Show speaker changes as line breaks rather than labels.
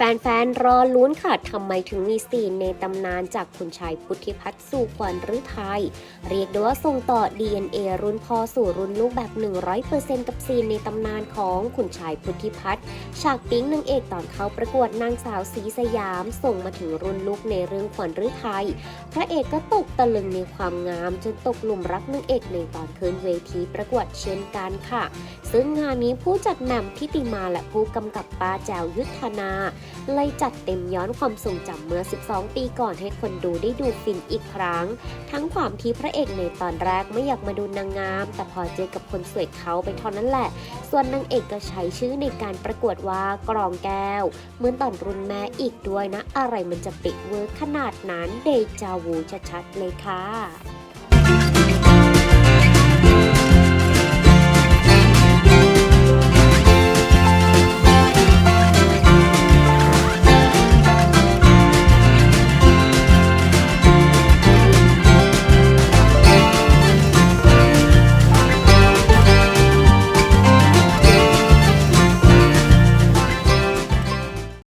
แฟนๆ รอลุ้นค่ะทำไมถึงมีซีนในตำนานจากคุณชายพุทธิพัฒน์สู่ขวัญฤทัยเรียกได้ว่าส่งต่อ DNA รุ่นพ่อสู่รุ่นลูกแบบ 100%กับซีนในตำนานของคุณชายพุทธิพัฒน์ฉากปิ๊งนางเอกตอนเข้าประกวดนางสาวสีสยาม ส่งมาถึงรุ่นลูกในเรื่องขวัญฤทัยพระเอกก็ตกตะลึงในความงามจนตกหลุมรักนางเอกในตอนขึ้นเวทีประกวดเช่นกันค่ะ ซึ่งงานนี้ผู้จัดแหม่มทิติมาและผู้กำกับป้าแจวยุทธนา เลยจัดเต็มย้อนความทรงจำเมื่อ 12 ปีก่อนให้คนดูได้ดูฟินอีกครั้ง ทั้งความที่พระเอกในตอนแรกไม่อยากมาดูนางงาม แต่พอเจอกับคนสวยเขาไปเท่านั้นแหละ ส่วนนางเอกก็ใช้ชื่อในการประกวดว่ากรองแก้ว เหมือนตอนรุ่นแม่อีกด้วยนะ อะไรมันจะปิดเวอร์ขนาดนั้นเดจาวูชัดๆเลยค่ะ